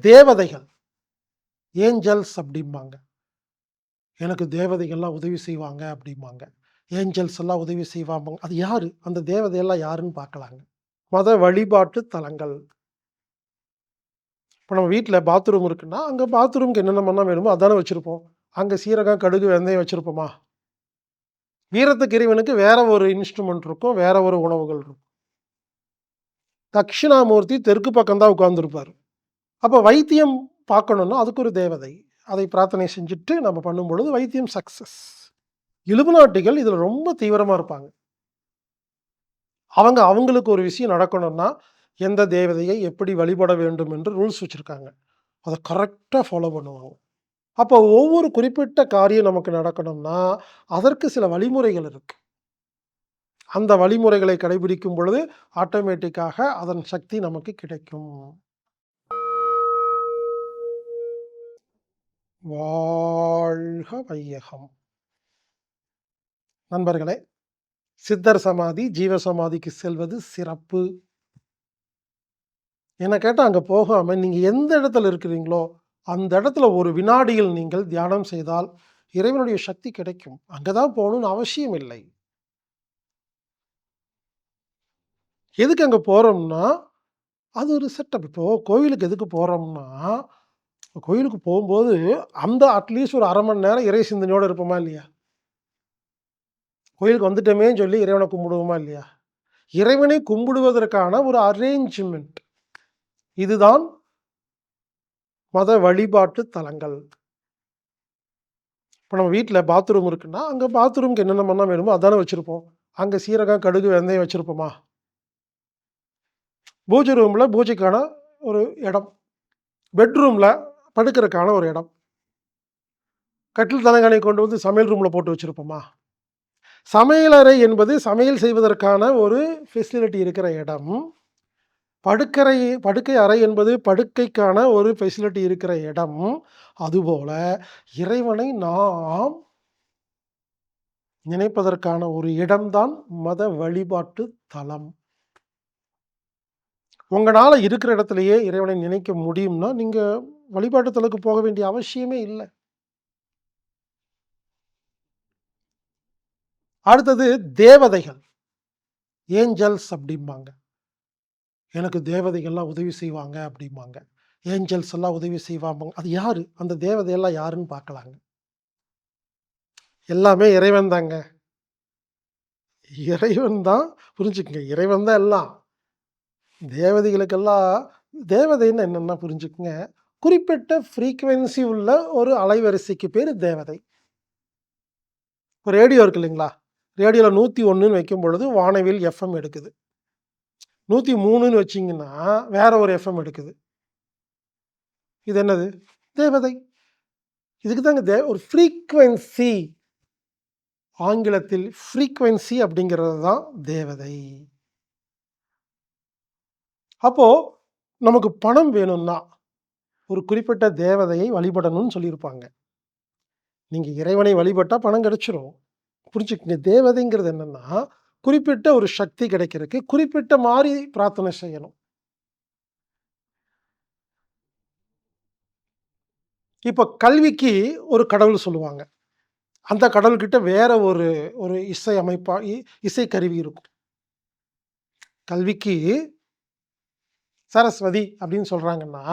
தேவதைகள் ஏஞ்சல்ஸ் அப்படிம்பாங்க. எனக்கு தேவதைகள்லாம் உதவி செய்வாங்க அப்படிம்பாங்க. ஏஞ்சல்ஸ் எல்லாம் உதவி செய்வாங்க. அது யார்? அந்த தேவதையெல்லாம் யாருன்னு பார்க்கலாங்க. மத வழிபாட்டு தலங்கள். இப்போ நம்ம வீட்டில் பாத்ரூம் இருக்குன்னா அங்கே பாத்ரூம்க்கு என்னென்ன வேணுமோ அதானே வச்சுருப்போம். அங்கே சீரகம் கடுகு வெந்தயம் வச்சுருப்போமா? வீரத்துக்கு இறைவனுக்கு வேற ஒரு இன்ஸ்ட்ருமெண்ட் இருக்கும் வேற ஒரு உணவுகள் இருக்கும். தட்சிணாமூர்த்தி தெற்கு பக்கம்தான் உட்காந்துருப்பார் உட்கார்ந்துருப்பார். அப்போ வைத்தியம் பார்க்கணுன்னா அதுக்கு ஒரு தேவதை. அதை பிரார்த்தனை செஞ்சுட்டு நம்ம பண்ணும் பொழுது வைத்தியம் சக்சஸ் நாட்டிகள் இதில் ரொம்ப தீவிரமாக இருப்பாங்க. அவங்க அவங்களுக்கு ஒரு விஷயம் நடக்கணும்னா எந்த தேவதையை எப்படி வழிபட வேண்டும் என்று ரூல்ஸ் வச்சுருக்காங்க. அதை கரெக்டாக ஃபாலோ பண்ணுவாங்க. அப்போ ஒவ்வொரு குறிப்பிட்ட காரியம் நமக்கு நடக்கணும்னா அதற்கு சில வழிமுறைகள் இருக்குது அந்த வழிமுறைகளை கடைபிடிக்கும் பொழுது ஆட்டோமேட்டிக்காக அதன் சக்தி நமக்கு கிடைக்கும். வாழ்க வையகம். நண்பர்களே சித்தர் சமாதி ஜீவ சமாதிக்கு செல்வது சிறப்பு. என்ன கேட்டால் அங்கே போகாமல் நீங்கள் எந்த இடத்துல இருக்கிறீங்களோ அந்த இடத்துல ஒரு வினாடியில் நீங்கள் தியானம் செய்தால் இறைவனுடைய சக்தி கிடைக்கும். அங்கே தான் போகணும்னு அவசியம் இல்லை. எதுக்கு அங்கே போகிறோம்னா அது ஒரு செட்டப் இப்போது கோவிலுக்கு எதுக்கு போகிறோம்னா கோயிலுக்கு போகும்போது அந்த அட்லீஸ்ட் ஒரு அரை மணி நேரம் இறை சிந்தனையோடு இருப்போமா இல்லையா? கோயிலுக்கு வந்துட்டோமேன்னு சொல்லி இறைவனை கும்பிடுவோமா இல்லையா? இறைவனை கும்பிடுவதற்கான ஒரு அரேஞ்ச்மெண்ட் இதுதான் மத வழிபாட்டு தலங்கள். இப்போ நம்ம வீட்டில் பாத்ரூம் இருக்குன்னா அங்கே பாத்ரூம்க்கு என்னென்ன பண்ணால் வேணுமோ அதானே வச்சுருப்போம். அங்கே சீரகம் கடுகு வெந்தயம் வச்சுருப்போமா? பூஜை ரூமில் பூஜைக்கான ஒரு இடம். பெட்ரூமில் படுக்கிறதுக்கான ஒரு இடம். கட்டில் தலகாணி கொண்டு வந்து சமையல் ரூமில் போட்டு வச்சுருப்போமா? சமையலறை என்பது சமையல் செய்வதற்கான ஒரு ஃபெசிலிட்டி இருக்கிற இடம். படுக்கறை படுக்கை அறை என்பது படுக்கைக்கான ஒரு ஃபெசிலிட்டி இருக்கிற இடம். அதுபோல இறைவனை நாம் நினைப்பதற்கான ஒரு இடம்தான் மத வழிபாட்டு தலம். உங்களால் இருக்கிற இடத்துலையே இறைவனை நினைக்க முடியும்னா நீங்கள் வழிபாட்டுத்தலுக்கு போக வேண்டிய அவசியமே இல்லை. அடுத்தது தேவதைகள். ஏஞ்சல்ஸ் அப்படிம்பாங்க. எனக்கு தேவதைகள்லாம் உதவி செய்வாங்க அப்படிம்பாங்க. ஏஞ்சல்ஸ் எல்லாம் உதவி செய்வாங்க. அது யார்? அந்த தேவதையெல்லாம் யாருன்னு பார்க்கலாங்க. எல்லாமே இறைவன் தாங்க. இறைவன் தான் புரிஞ்சுக்குங்க. இறைவன் தான் எல்லாம். தேவதைகளுக்கெல்லாம் தேவதைன்னு என்னென்னா புரிஞ்சுக்குங்க. குறிப்பிட்ட ஃப்ரீக்குவென்சி உள்ள ஒரு அலைவரிசைக்கு பேர் தேவதை. ரேடியோ இருக்கு இல்லைங்களா? ரேடியோவில் நூற்றி ஒன்றுன்னு வைக்கும் பொழுது வானவில் எஃப்எம் எடுக்குது. நூற்றி மூணுன்னு வச்சிங்கன்னா வேற ஒரு எஃப்எம் எடுக்குது. இது என்னது? தேவதை. இதுக்கு தாங்க தே ஒரு ஃப்ரீக்வன்சி ஆங்கிலத்தில் ஃப்ரீக்வன்சி அப்படிங்கிறது தான் தேவதை. அப்போது நமக்கு பணம் வேணும்னா ஒரு குறிப்பிட்ட தேவதையை வழிபடணும்னு சொல்லியிருப்பாங்க. நீங்கள் இறைவனை வழிபட்டால் பணம் கிடைச்சிரும். புரிஞ்சுக்கங்க. தேவதைங்கிறது என்னென்னா குறிப்பிட்ட ஒரு சக்தி கிடைக்கிறதுக்கு குறிப்பிட்ட மாதிரி பிரார்த்தனை செய்யணும். இப்போ கல்விக்கு ஒரு கடவுள் சொல்லுவாங்க. அந்த கடவுள்கிட்ட வேற ஒரு ஒரு இசை அமைப்பா இசை கருவி இருக்கும். கல்விக்கு சரஸ்வதி அப்படின்னு சொல்கிறாங்கன்னா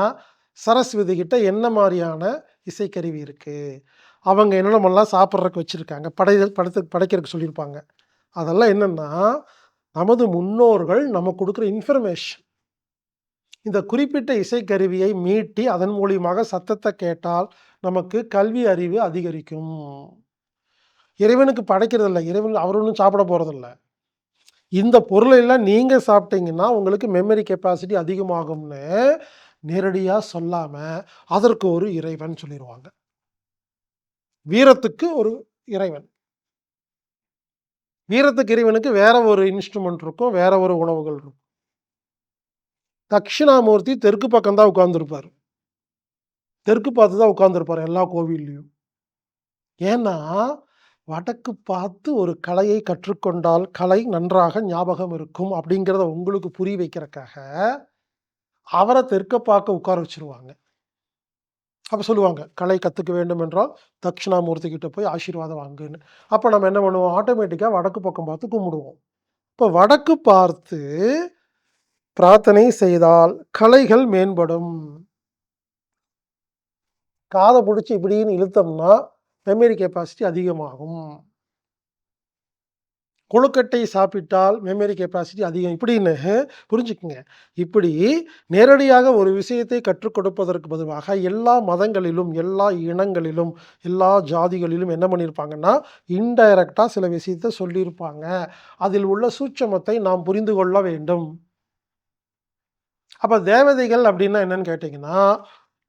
சரஸ்வதி கிட்ட என்ன மாதிரியான இசைக்கருவி இருக்குது அவங்க என்னென்னமெல்லாம் சாப்பிட்றதுக்கு வச்சுருக்காங்க? படைதல் படத்து படைக்கிறதுக்கு சொல்லியிருப்பாங்க. அதெல்லாம் என்னென்னா நமது முன்னோர்கள் நம்ம கொடுக்குற இன்ஃபர்மேஷன் இந்த குறிப்பிட்ட இசைக்கருவியை மீட்டி அதன் மூலியமாக சத்தத்தை கேட்டால் நமக்கு கல்வி அறிவு அதிகரிக்கும். இறைவனுக்கு படைக்கிறதில்ல இறைவன் அவர் ஒன்றும் சாப்பிட போகிறதில்ல இந்த பொருளெல்லாம் நீங்கள் சாப்பிட்டீங்கன்னா உங்களுக்கு மெமரி கெப்பாசிட்டி அதிகமாகும்னு நேரடியாக சொல்லாமல் அதற்கு ஒரு இறைவன் சொல்லிடுவாங்க வீரத்துக்கு ஒரு இறைவன். வீரத்துக்கு இறைவனுக்கு வேற ஒரு இன்ஸ்ட்ருமெண்ட் இருக்கும் வேற ஒரு உணவுகள் இருக்கும். தட்சிணாமூர்த்தி தெற்கு பக்கம் தான் உட்கார்ந்துருப்பார். தெற்கு பார்த்து தான் உட்கார்ந்துருப்பார் எல்லா கோவில்லையும். ஏன்னா வடக்கு பார்த்து ஒரு கலையை கற்றுக்கொண்டால் கலை நன்றாக ஞாபகம் இருக்கும் அப்படிங்கிறத உங்களுக்கு புரிய வைக்கிறக்காக அவரை தெற்க பார்க்க உட்கார வச்சிருவாங்க அப்போ சொல்லுவாங்க, கலை கற்றுக்க வேண்டும் என்றால் தட்சிணாமூர்த்தி கிட்ட போய் ஆசீர்வாதம் வாங்குன்னு. அப்போ நம்ம என்ன பண்ணுவோம்? ஆட்டோமேட்டிக்காக வடக்கு பக்கம் பார்த்து கும்பிடுவோம். இப்போ வடக்கு பார்த்து பிரார்த்தனை செய்தால் கலைகள் மேம்படும். காதை பிடிச்சி இப்படின்னு இழுத்தோம்னா, மெமரி கெப்பாசிட்டி அதிகமாகும். கொழுக்கட்டை சாப்பிட்டால் மெமரி கெப்பாசிட்டி அதிகம். இப்படின்னு புரிஞ்சுக்குங்க. இப்படி நேரடியாக ஒரு விஷயத்தை கற்றுக் கொடுப்பதற்கு பதிலாக எல்லா மதங்களிலும், எல்லா இனங்களிலும், எல்லா ஜாதிகளிலும் என்ன பண்ணியிருப்பாங்கன்னா, இன்டைரக்டாக சில விஷயத்தை சொல்லியிருப்பாங்க. அதில் உள்ள சூட்சமத்தை நாம் புரிந்து கொள்ள வேண்டும். அப்போ தேவதைகள் அப்படின்னா என்னன்னு கேட்டிங்கன்னா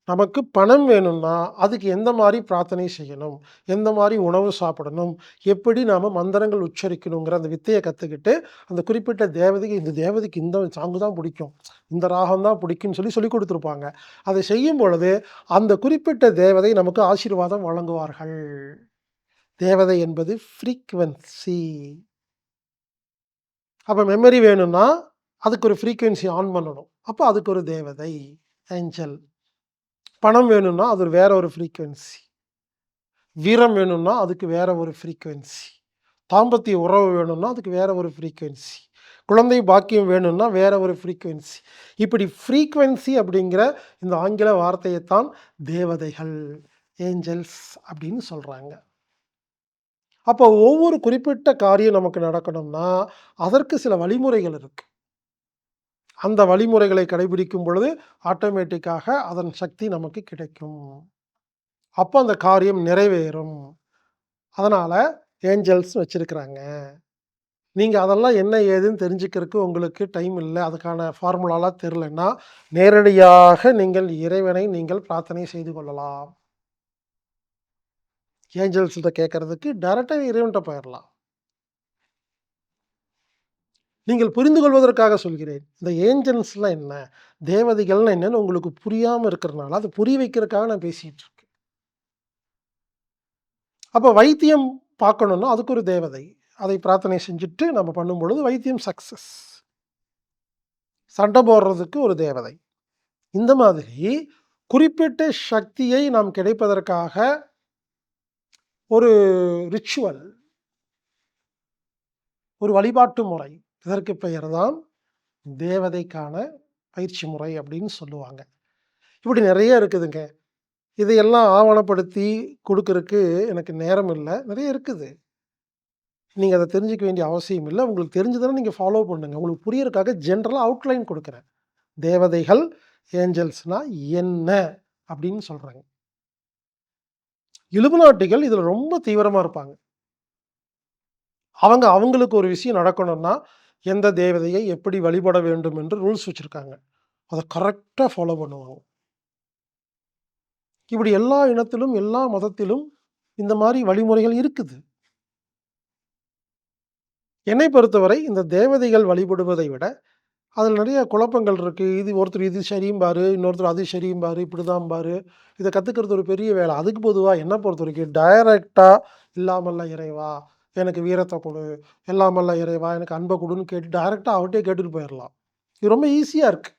நமக்கு பணம் வேணும்னா, அதுக்கு எந்த மாதிரி பிரார்த்தனை செய்யணும்? எந்த மாதிரி உணவு சாப்பிடணும்? எப்படி நாம் மந்திரங்கள் உச்சரிக்கணுங்கிற அந்த வித்தையை கற்றுக்கிட்டு அந்த குறிப்பிட்ட தேவதைக்கு இந்த தேவதைக்கு இந்த சாங்கு தான் பிடிக்கும். இந்த ராகம் தான் பிடிக்கும்னு சொல்லி சொல்லிக் கொடுத்துருப்பாங்க அதை செய்யும் பொழுது, அந்த குறிப்பிட்ட தேவதை நமக்கு ஆசீர்வாதம் வழங்குவார்கள். தேவதை என்பது ஃப்ரீக்வன்சி அப்போ மெமரி வேணும்னா, அதுக்கு ஒரு ஃப்ரீக்குவென்சி ஆன் பண்ணணும். அப்போ அதுக்கு ஒரு தேவதை, ஏஞ்சல். பணம் வேணும்னா, அது வேற ஒரு ஃப்ரீக்குவென்சி வீரம் வேணும்னா, அதுக்கு வேற ஒரு ஃப்ரீக்குவென்சி தாம்பத்திய உறவு வேணும்னா, அதுக்கு வேற ஒரு ஃப்ரீக்குவென்சி குழந்தை பாக்கியம் வேணும்னா, வேற ஒரு ஃப்ரீக்குவென்சி இப்படி ஃப்ரீக்குவென்சி அப்படிங்கிற இந்த ஆங்கில வார்த்தையை தான் தேவதைகள், ஏஞ்சல்ஸ் அப்படின்னு சொல்கிறாங்க அப்போ ஒவ்வொரு குறிப்பிட்ட காரியம் நமக்கு நடக்கணும்னா, அதற்கு சில வழிமுறைகள் இருக்குது அந்த வழிமுறைகளை கடைபிடிக்கும் பொழுது, ஆட்டோமேட்டிக்காக அதன் சக்தி நமக்கு கிடைக்கும். அப்போ அந்த காரியம் நிறைவேறும். அதனால் ஏஞ்சல்ஸ் வச்சுருக்குறாங்க நீங்கள் அதெல்லாம் என்ன ஏதுன்னு தெரிஞ்சுக்கிறதுக்கு உங்களுக்கு டைம் இல்லை அதுக்கான ஃபார்முலாலாம் தெரிலன்னா நேரடியாக நீங்கள் இறைவனை நீங்கள் பிரார்த்தனை செய்து கொள்ளலாம். ஏஞ்சல்ஸ்கிட்ட கேட்கறதுக்கு டேரெக்டாக இறைவன்கிட்ட போயிடலாம் நீங்கள் புரிந்து கொள்வதற்காக சொல்கிறேன். இந்த ஏஞ்சல்ஸ்லாம் என்ன? தேவதைகள்னா என்னன்னு உங்களுக்கு புரியாமல் இருக்கிறனால, அதை புரிய வைக்கிறதுக்காக நான் பேசிகிட்டு இருக்கேன். அப்போ வைத்தியம் பார்க்கணுன்னா அதுக்கு ஒரு தேவதை. அதை பிரார்த்தனை செஞ்சுட்டு நம்ம பண்ணும் பொழுது வைத்தியம் சக்சஸ். சண்டை போடுறதுக்கு ஒரு தேவதை. இந்த மாதிரி குறிப்பிட்ட சக்தியை நாம் கிடைப்பதற்காக ஒரு ரிச்சுவல். ஒரு வழிபாட்டு முறை. இதற்கு பெயர் தான் தேவதைக்கான பயிற்சி முறை அப்படின்னு சொல்லுவாங்க. இப்படி நிறைய இருக்குதுங்க. இதையெல்லாம் ஆவணப்படுத்தி கொடுக்கறதுக்கு எனக்கு நேரம் இல்லை நிறைய இருக்குது. நீங்கள் அதை தெரிஞ்சுக்க வேண்டிய அவசியம் இல்லை உங்களுக்கு தெரிஞ்சதுன்னா நீங்கள் ஃபாலோ பண்ணுங்க. உங்களுக்கு புரியறதுக்காக ஜென்ரலாக அவுட்லைன் கொடுக்குறேன் தேவதைகள், ஏஞ்சல்ஸ்னால் என்ன? அப்படின்னு சொல்கிறாங்க இலுமினாட்டிகள் இதில் ரொம்ப தீவிரமாக இருப்பாங்க. அவங்க அவங்களுக்கு ஒரு விஷயம் நடக்கணும்னா, எந்த தேவதையை எப்படி வழிபட வேண்டும் என்று ரூல்ஸ் வச்சுருக்காங்க. அதை கரெக்டாக ஃபாலோ பண்ணுவாங்க. இப்படி எல்லா இனத்திலும், எல்லா மதத்திலும் இந்த மாதிரி வழிமுறைகள் இருக்குது. என்னை பொறுத்தவரை இந்த தேவதைகள் வழிபடுவதை விட, அதில் நிறைய குழப்பங்கள் இருக்குது இது ஒருத்தர் இது சரிம்பாரு, இன்னொருத்தர் அது சரியும் பாரு இப்படி தான் பாரு. இதை கற்றுக்கிறது ஒரு பெரிய வேலை. அதுக்கு பொதுவாக என்ன பொறுத்தவரைக்கும் டைரெக்டாக "இல்லாமல்ல இறைவா, எனக்கு வீரத்தை கொடு எல்லாம் எல்லாமல்ல இறைவா, எனக்கு அன்பை கொடுன்னு கேட்டு டைரெக்டாக அவர்கிட்டே கேட்டுட்டு போயிடலாம் இது ரொம்ப ஈஸியாக இருக்குது